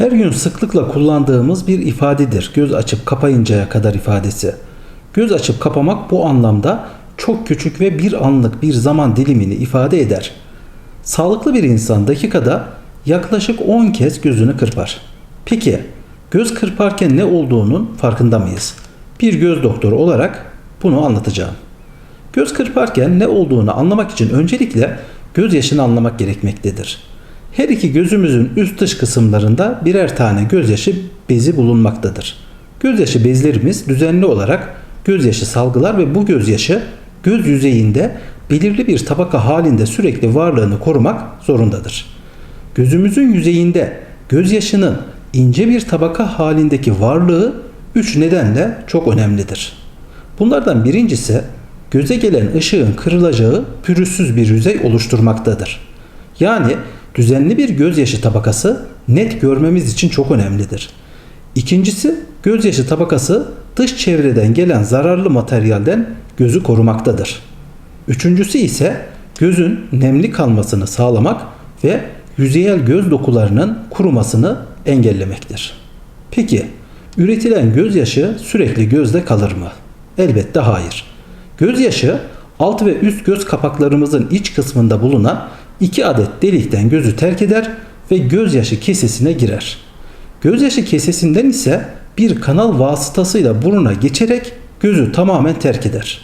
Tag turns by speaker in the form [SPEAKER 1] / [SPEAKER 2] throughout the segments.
[SPEAKER 1] Her gün sıklıkla kullandığımız bir ifadedir. Göz açıp kapayıncaya kadar ifadesi. Göz açıp kapamak bu anlamda çok küçük ve bir anlık bir zaman dilimini ifade eder. Sağlıklı bir insan dakikada yaklaşık 10 kez gözünü kırpar. Peki göz kırparken ne olduğunun farkında mıyız? Bir göz doktoru olarak bunu anlatacağım. Göz kırparken ne olduğunu anlamak için öncelikle gözyaşını anlamak gerekmektedir. Her iki gözümüzün üst dış kısımlarında birer tane gözyaşı bezi bulunmaktadır. Gözyaşı bezlerimiz düzenli olarak gözyaşı salgılar ve bu gözyaşı göz yüzeyinde belirli bir tabaka halinde sürekli varlığını korumak zorundadır. Gözümüzün yüzeyinde gözyaşının ince bir tabaka halindeki varlığı üç nedenle çok önemlidir. Bunlardan birincisi göze gelen ışığın kırılacağı pürüzsüz bir yüzey oluşturmaktadır. Yani düzenli bir gözyaşı tabakası net görmemiz için çok önemlidir. İkincisi gözyaşı tabakası dış çevreden gelen zararlı materyalden gözü korumaktadır. Üçüncüsü ise gözün nemli kalmasını sağlamak ve yüzeyel göz dokularının kurumasını engellemektir. Peki üretilen gözyaşı sürekli gözde kalır mı? Elbette hayır. Gözyaşı alt ve üst göz kapaklarımızın iç kısmında bulunan iki adet delikten gözü terk eder ve gözyaşı kesesine girer. Gözyaşı kesesinden ise bir kanal vasıtasıyla buruna geçerek gözü tamamen terk eder.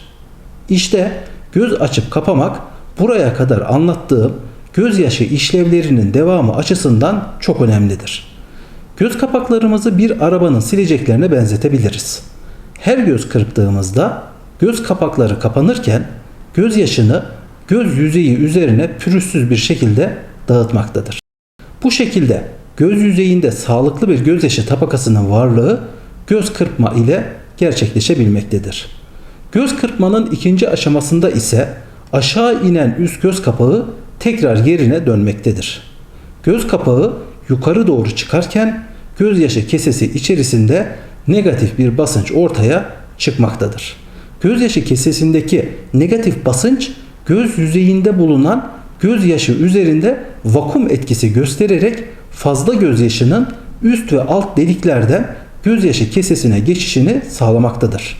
[SPEAKER 1] İşte göz açıp kapamak buraya kadar anlattığım gözyaşı işlevlerinin devamı açısından çok önemlidir. Göz kapaklarımızı bir arabanın sileceklerine benzetebiliriz. Her göz kırptığımızda göz kapakları kapanırken gözyaşını göz yüzeyi üzerine pürüzsüz bir şekilde dağıtmaktadır. Bu şekilde göz yüzeyinde sağlıklı bir gözyaşı tabakasının varlığı göz kırpma ile gerçekleşebilmektedir. Göz kırpmanın ikinci aşamasında ise aşağı inen üst göz kapağı tekrar yerine dönmektedir. Göz kapağı yukarı doğru çıkarken gözyaşı kesesi içerisinde negatif bir basınç ortaya çıkmaktadır. Gözyaşı kesesindeki negatif basınç göz yüzeyinde bulunan gözyaşı üzerinde vakum etkisi göstererek fazla gözyaşının üst ve alt deliklerden gözyaşı kesesine geçişini sağlamaktadır.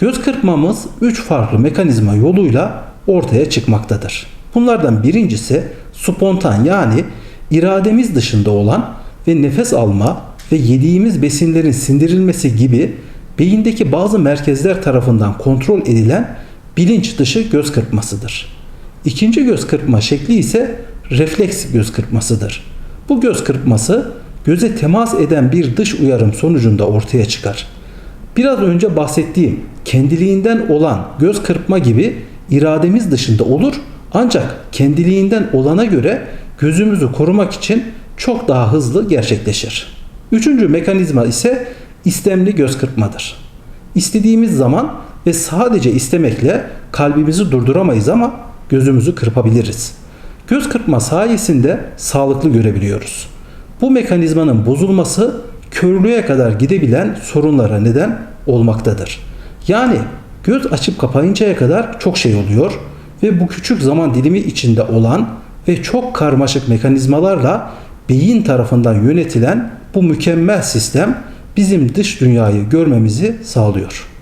[SPEAKER 1] Göz kırpmamız 3 farklı mekanizma yoluyla ortaya çıkmaktadır. Bunlardan birincisi spontan yani irademiz dışında olan ve nefes alma ve yediğimiz besinlerin sindirilmesi gibi beyindeki bazı merkezler tarafından kontrol edilen bilinç dışı göz kırpmasıdır. İkinci göz kırpma şekli ise refleks göz kırpmasıdır. Bu göz kırpması göze temas eden bir dış uyarım sonucunda ortaya çıkar. Biraz önce bahsettiğim kendiliğinden olan göz kırpma gibi irademiz dışında olur ancak kendiliğinden olana göre gözümüzü korumak için çok daha hızlı gerçekleşir. Üçüncü mekanizma ise istemli göz kırpmadır. İstediğimiz zaman ve sadece istemekle kalbimizi durduramayız ama gözümüzü kırpabiliriz. Göz kırpma sayesinde sağlıklı görebiliyoruz. Bu mekanizmanın bozulması körlüğe kadar gidebilen sorunlara neden olmaktadır. Yani göz açıp kapayıncaya kadar çok şey oluyor ve bu küçük zaman dilimi içinde olan ve çok karmaşık mekanizmalarla beyin tarafından yönetilen bu mükemmel sistem bizim dış dünyayı görmemizi sağlıyor.